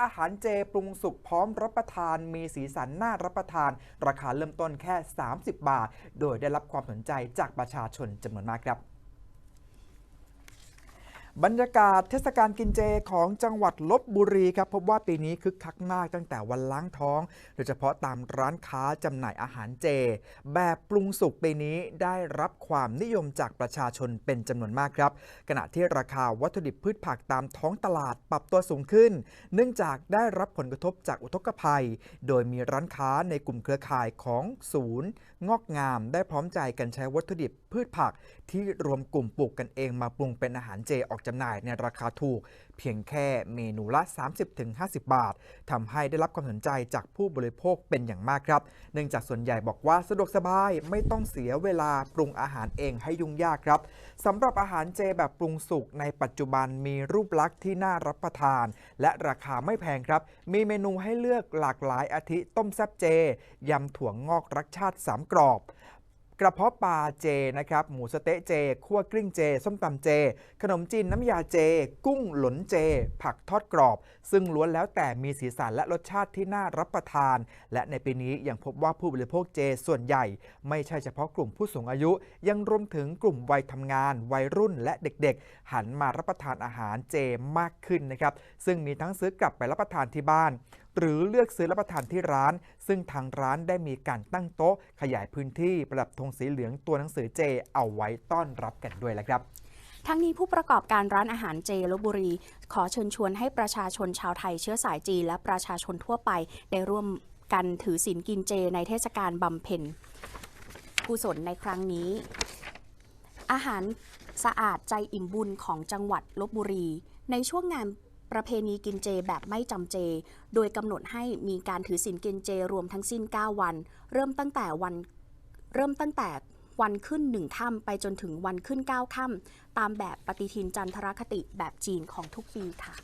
อาหารเจปรุงสุกพร้อมรับประทานมีสีสันน่ารับประทาน ราคาเริ่มต้นแค่ 30 บาท โดยได้รับความสนใจจากประชาชนจำนวนมากครับ บรรยากาศเทศกาลกินเจของจังหวัดลบบุรีครับพบว่าปีนี้คึกคักมากตั้งแต่วันล้างท้อง โดยเฉพาะตามร้านค้าจำหน่ายอาหารเจ แบบปรุงสุกปีนี้ได้รับความนิยมจากประชาชนเป็นจำนวนมากครับ ขณะที่ราคาวัตถุดิบพืชผักตามท้องตลาดปรับตัวสูงขึ้น เนื่องจากได้รับผลกระทบจากอุทกภัย โดยมีร้านค้าในกลุ่มเครือข่ายของศูนย์ งอกงาม ได้พร้อมใจกันใช้วัตถุดิบพืชผัก ที่รวมกลุ่มปลูกกันเองมาปรุงเป็นอาหารเจออกจำหน่ายในราคาถูก เพียงแค่เมนูละ 30-50 บาททำให้ได้รับความสนใจจากผู้บริโภคเป็นอย่างมากครับ เนื่องจากส่วนใหญ่บอกว่าสะดวกสบายไม่ต้องเสียเวลาปรุงอาหารเองให้ยุ่งยากครับสำหรับอาหารเจแบบปรุงสุกในปัจจุบันมีรูปลักษณ์ที่น่ารับประทาน และราคาไม่แพงครับ มีเมนูให้เลือกหลากหลายอาทิต้มแซบเจยำถั่วงอกรักชาติสามกรอบ กระเพาะปลาเจนะครับ หมูสเต๊ะเจคั่วกลิ้งเจ ส้มตำเจ ขนมจีนน้ำยาเจ กุ้งหลนเจ ผักทอดกรอบ ซึ่งล้วนแล้วแต่มีสีสันและรสชาติที่น่ารับประทาน และในปีนี้ยังพบว่าผู้บริโภคเจส่วนใหญ่ ไม่ใช่เฉพาะกลุ่มผู้สูงอายุ ยังรวมถึงกลุ่มวัยทำงาน วัยรุ่นและเด็กๆ หันมารับประทานอาหารเจมากขึ้นนะครับ ซึ่งมีทั้งซื้อกลับไปรับประทานที่บ้าน หรือเลือกซื้อรับประทานที่ร้าน ซึ่งทางร้านได้มีการตั้งโต๊ะ ขยายพื้นที่ประดับธงสีเหลืองตัวหนังสือเจ เอาไว้ต้อนรับกันด้วยแหละครับทั้งนี้ผู้ประกอบการร้านอาหารเจลบบุรี ขอเชิญชวนให้ประชาชนชาวไทยเชื้อสายจีนและประชาชนทั่วไป ได้ร่วมกันถือศีลกินเจในเทศกาลบำเพ็ญกุศลในครั้งนี้ อาหารสะอาดใจอิ่มบุญของจังหวัดลบบุรี ในช่วงงาน ประเพณีกินเจแบบไม่จำเจ โดยกำหนดให้มีการถือศีลกินเจรวมทั้งสิ้น 9 วัน เริ่มตั้งแต่วันเริ่มตั้งแต่วันขึ้นหนึ่งค่ำไปจนถึงวันขึ้น9ค่ำตามแบบปฏิทินจันทรคติแบบจีนของทุกปีค่ะ